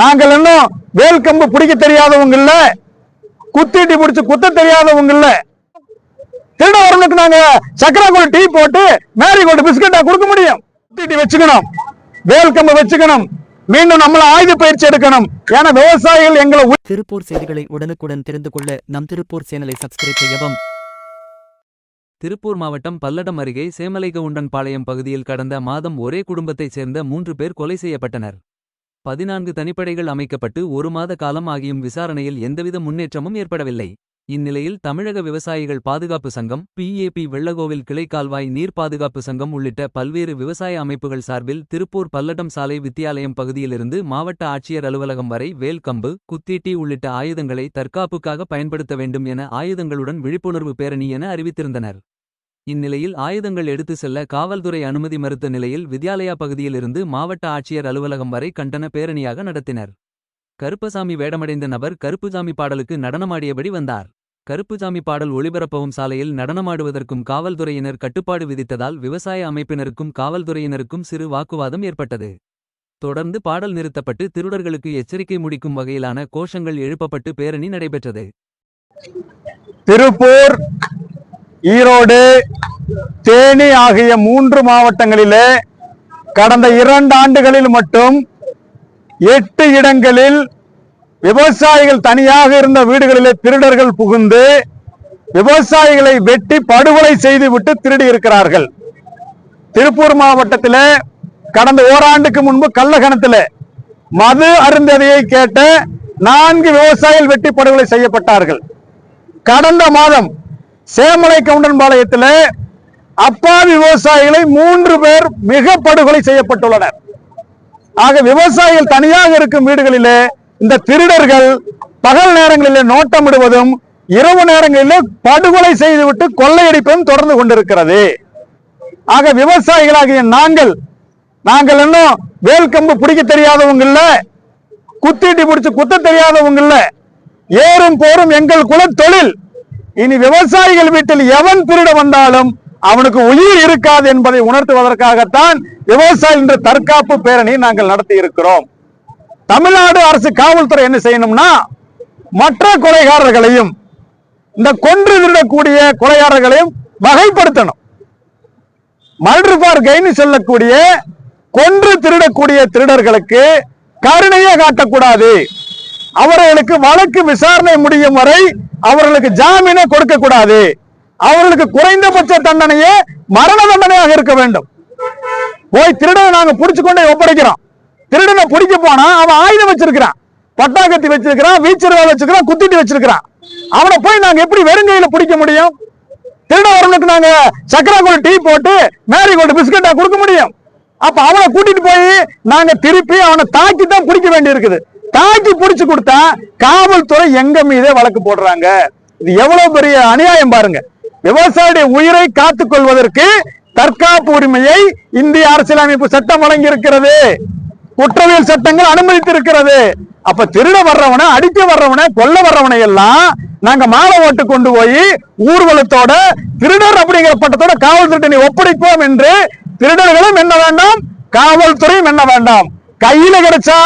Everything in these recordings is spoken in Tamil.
நாங்கள் இன்னும் வேல் கம்பு பிடிக்க தெரியாதவங்க இல்ல குத்திட்டு பிடிச்சு குத்த தெரியாதவங்க இல்ல. திருநவரனுக்கு நாங்க சக்கரை கோல்டு டீ போட்டு மேரி கோல்டு பிஸ்கட்டா கொடுக்க முடியும். குத்திட்டு வச்சுக்கணும். வேல் கம்பு வச்சுக்கணும். மீண்டும் நம்மள ஆயுத பயிற்சி எடுக்கணும். ஏன்னா விவசாயிகள் எங்களை திருப்பூர் செய்திகளை உடனுக்குடன் தெரிந்து கொள்ள நம் திருப்பூர் சேனலை சப்ஸ்கிரைப் செய்யவும். திருப்பூர் மாவட்டம் பல்லடம் அருகே சேமலைகவுண்டன் பாளையம் பகுதியில் கடந்த மாதம் ஒரே குடும்பத்தைச் சேர்ந்த மூன்று பேர் கொலை செய்யப்பட்டனர். பதினான்கு தனிப்படைகள் அமைக்கப்பட்டு ஒரு மாத காலம் ஆகியும் விசாரணையில் எந்தவித முன்னேற்றமும் ஏற்படவில்லை. இந்நிலையில் தமிழக விவசாயிகள் பாதுகாப்பு சங்கம் பிஏபி வெள்ளகோவில் கிளைக்கால்வாய் நீர் பாதுகாப்பு சங்கம் உள்ளிட்ட பல்வேறு விவசாய அமைப்புகள் சார்பில் திருப்பூர் பல்லடம் சாலை வித்தியாலயம் பகுதியிலிருந்து மாவட்ட ஆட்சியர் அலுவலகம் வரை வேல் கம்பு குத்தீட்டி உள்ளிட்ட ஆயுதங்களை தற்காப்புக்காக பயன்படுத்த வேண்டும் என ஆயுதங்களுடன் விழிப்புணர்வு பேரணி என அறிவித்திருந்தனர். இந்நிலையில் ஆயுதங்கள் எடுத்து செல்ல காவல்துறை அனுமதி மறுத்த நிலையில் வித்யாலயா பகுதியிலிருந்து மாவட்ட ஆட்சியர் அலுவலகம் வரை கண்டன பேரணியாக நடத்தினர். கருப்பசாமி வேடமடைந்த நபர் கருப்புசாமி பாடலுக்கு நடனமாடியபடி வந்தார். கருப்புசாமி பாடல் ஒளிபரப்பவும் சாலையில் நடனமாடுவதற்கும் காவல்துறையினர் கட்டுப்பாடு விதித்ததால் விவசாய அமைப்பினருக்கும் காவல்துறையினருக்கும் சிறு வாக்குவாதம் ஏற்பட்டது. தொடர்ந்து பாடல் நிறுத்தப்பட்டு திருடர்களுக்கு எச்சரிக்கை முடிக்கும் வகையிலான கோஷங்கள் எழுப்பப்பட்டு பேரணி நடைபெற்றது. திருப்பூர் ஈரோடு தேனி ஆகிய மூன்று மாவட்டங்களிலே கடந்த இரண்டு ஆண்டுகளில் மட்டும் எட்டு இடங்களில் விவசாயிகள் தனியாக இருந்த வீடுகளிலே திருடர்கள் புகுந்து விவசாயிகளை வெட்டி படுகொலை செய்துவிட்டு திருடி இருக்கிறார்கள். திருப்பூர் மாவட்டத்தில் கடந்த ஓராண்டுக்கு முன்பு கள்ளகணத்தில் மது அருந்ததையை கேட்ட நான்கு விவசாயிகள் வெட்டி படுகொலை செய்யப்பட்டார்கள். கடந்த மாதம் சேமலை கவுண்டன்பாளையத்திலே அப்பாவி விவசாயிகளை மூன்று பேர் மிக படுகொலை செய்யப்பட்டுள்ளனர். ஆக விவசாயிகள் தனியாக இருக்கும் வீடுகளிலே இந்த திருடர்கள் பகல் நேரங்களிலே நோட்டமிடுவதும் இரவு நேரங்களிலே படுகொலை செய்துவிட்டு கொள்ளையடிப்பதும் தொடர்ந்து கொண்டிருக்கிறது. ஆக விவசாயிகளாகிய நாங்கள் நாங்கள் இன்னும் வேல் கம்பு பிடிக்க தெரியாதவங்க இல்ல குத்திட்டி பிடிச்சு குத்த தெரியாதவங்க இல்ல ஏறும் போரும் எங்கள் குல தொழில் இனி விவசாயிகள் வீட்டில் எவன் திருட வந்தாலும் அவனுக்கு உயிர் இருக்காது என்பதை உணர்த்துவதற்காகத்தான் விவசாயி என்ற தற்காப்பு பேரணி நாங்கள் நடத்தி இருக்கிறோம் தமிழ்நாடு அரசு காவல்துறை என்ன செய்யணும்னா மற்ற கொலைகாரர்களையும் இந்த கொன்று திருடக்கூடிய கொலைகாரர்களையும் வகைப்படுத்தணும். மர்டர் ஃபார் கைன்னு சொல்லக்கூடிய கொன்று திருடக்கூடிய திருடர்களுக்கு கருணையே காட்டக்கூடாது. அவர்களுக்கு வழக்கு விசாரணை முடியும் வரை அவர்களுக்கு ஜாமீனை கொடுக்க கூடாது. அவர்களுக்கு குறைந்தபட்ச தண்டனையே மரண தண்டனையாக இருக்க வேண்டும். போய் திருடனை நாங்க புடிச்சு கொண்டே ஒப்படைக்கிறோம். திருடனை பிடிக்க போனா அவன் ஆயுதம் வச்சிருக்கிறான். பட்டாக்கத்தி வச்சிருக்கிறான் வீச்சருவா வச்சிருக்கிறான் குத்திட்டு வச்சிருக்கிறான். அவனை போய் நாங்க எப்படி வெறுங்கையில பிடிக்க முடியும்? திருடவரனுக்கு நாங்க சக்கரை கோல்டு டீ போட்டு மேரி கோல்டு பிஸ்கட்டா கொடுக்க முடியும்? அப்ப அவனை கூட்டிட்டு போய் நாங்க திருப்பி அவனை தாக்கி தான் பிடிக்க வேண்டி இருக்குது தாக்கி பிடிச்சு கொடுத்தா காவல்துறை எங்க மீதே வழக்கு போடுறாங்க. இது எவ்வளவு பெரிய அநியாயம் பாருங்க. விவசாயிய உயிரை காத்துக் கொள்வதற்கு தற்காப்பு உரிமையை இந்திய அரசியலமைப்பு சட்டம் வழங்கி இருக்கிறது குற்றவியல் சட்டங்கள் அனுமதித்திருக்கிறது. அப்ப திருட வர்றவனை அடிக்க வர்றவனை கொல்ல வர்றவனை எல்லாம் நாங்க மாலை ஓட்டு கொண்டு போய் ஊர்வலத்தோட திருடர் அப்படிங்கிற பட்டத்தோட காவல்துறை ஒப்படைப்போம் என்று திருடர்களும் என்ன வேண்டாம் காவல்துறையும் என்ன வேண்டாம். கையில கிடைச்சா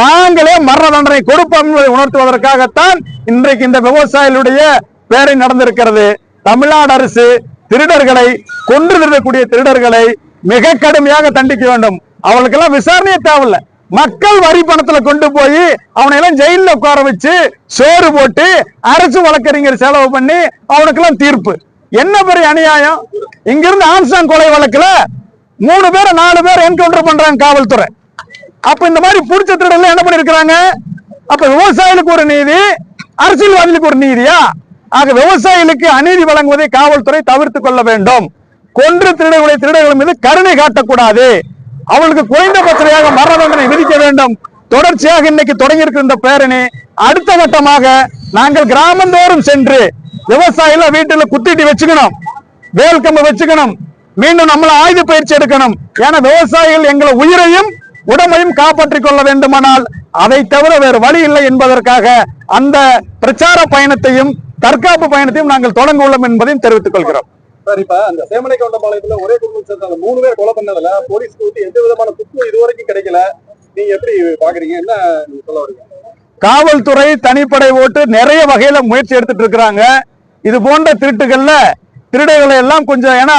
நாங்களே மரண தண்டனை கொடுப்போம் என்பதை உணர்த்துவதற்காகத்தான் இன்றைக்கு இந்த விவசாயிகளுடைய பேரை நடந்திருக்கிறது. தமிழ்நாடு அரசு திருடர்களை கொன்று திருடக்கூடிய திருடர்களை மிக கடுமையாக தண்டிக்க வேண்டும். அவளுக்கெல்லாம் விசாரணையே தேவையில்ல. மக்கள் வரி பணத்துல கொண்டு போய் அவனை எல்லாம் ஜெயில உட்கார வச்சு சோறு போட்டு அரசு வழக்கறிஞர் செலவு பண்ணி அவனுக்கெல்லாம் தீர்ப்பு. என்ன பெரிய அநியாயம்? இங்கிருந்து ஆன்சாங் கொலை வழக்குல மூணு பேரை நாலு பேர் என்கவுண்டர் பண்றாங்க காவல்துறை. அப்ப இந்த மாதிரி புடிச்ச திருடர்கள் என்ன பண்ணிருக்கிறாங்க? அப்ப விவசாயிகளுக்கு ஒரு நீதி அரசியல்வாதிகளுக்கு ஒரு நீதியா? ஆக விவசாயிகளுக்கு அநீதி வழங்குவதை காவல்துறை தவிர்த்து கொள்ள வேண்டும். கொன்று திருடர்களை திருடர்கள் மீது கருணை காட்டக்கூடாது. அவளுக்கு குறைந்தபட்சமாக மரண தண்டனை விதிக்க வேண்டும். தொடர்ச்சியாக இன்னைக்கு தொடங்கி இருக்கிற இந்த பேரணி அடுத்த கட்டமாக நாங்கள் கிராமந்தோறும் சென்று விவசாயிகளை வீட்டுல குத்திட்டு வச்சுக்கணும். வேல் கம்பு வச்சுக்கணும். மீண்டும் நம்மள ஆயுத பயிற்சி எடுக்கணும். ஏன்னா விவசாயிகள் எங்களை உயிரையும் உடமையும் காப்பாற்றிக் கொள்ள வேண்டுமானால் அதை தவிர வேறு வழி இல்லை என்பதற்காக அந்த பிரச்சார பயணத்தையும் தற்காப்பு பயணத்தையும் நாங்கள் தொடங்க உள்ளோம் என்பதையும் தெரிவித்துக் கொள்கிறோம். சார் இப்ப அந்த சேமலை கவுண்டம்பாளையத்துல ஒரே குடும்பம் சேர்ந்த அந்த மூணு பேர் கொலை பண்ணதுல போலீஸ்க்கு வந்து எந்த விதமான துப்பு இதுவரைக்கும் கிடைக்கல. நீங்க எப்படி பாக்குறீங்க? என்ன நீங்க சொல்ல வரீங்க? காவல்துறை தனிப்படை ஓட்டு நிறைய வகையில முயற்சி எடுத்துட்டு இருக்கிறாங்க. இது போன்ற திருட்டுகள்ல திருடுகளை எல்லாம் கொஞ்சம் ஏன்னா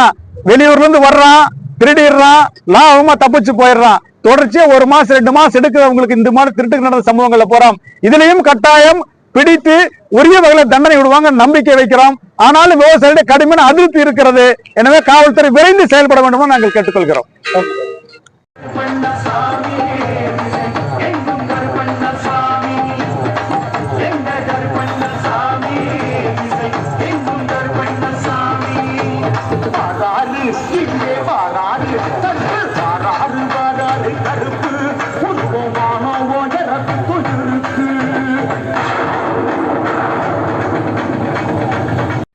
வெளியூர்ல இருந்து வர்றான் திருடிடுறான் லாபமா தப்பிச்சு போயிடுறான். தொடர்ச்சியா ஒரு மாசம் ரெண்டு மாசம் எடுக்கிறவங்களுக்கு இந்த மாதிரி திருட்டுக்கு நடந்த சம்பவங்கள்ல போறோம். இதுலயும் கட்டாயம் பிடித்து உரிய வகையில தண்டனை விடுவாங்க நம்பிக்கை வைக்கிறோம். ஆனாலும் விவசாயிகளுடைய கடுமையான அதிருப்தி இருக்கிறது. எனவே காவல்துறை விரைந்து செயல்பட வேண்டும் நாங்கள் கேட்டுக்கொள்கிறோம்.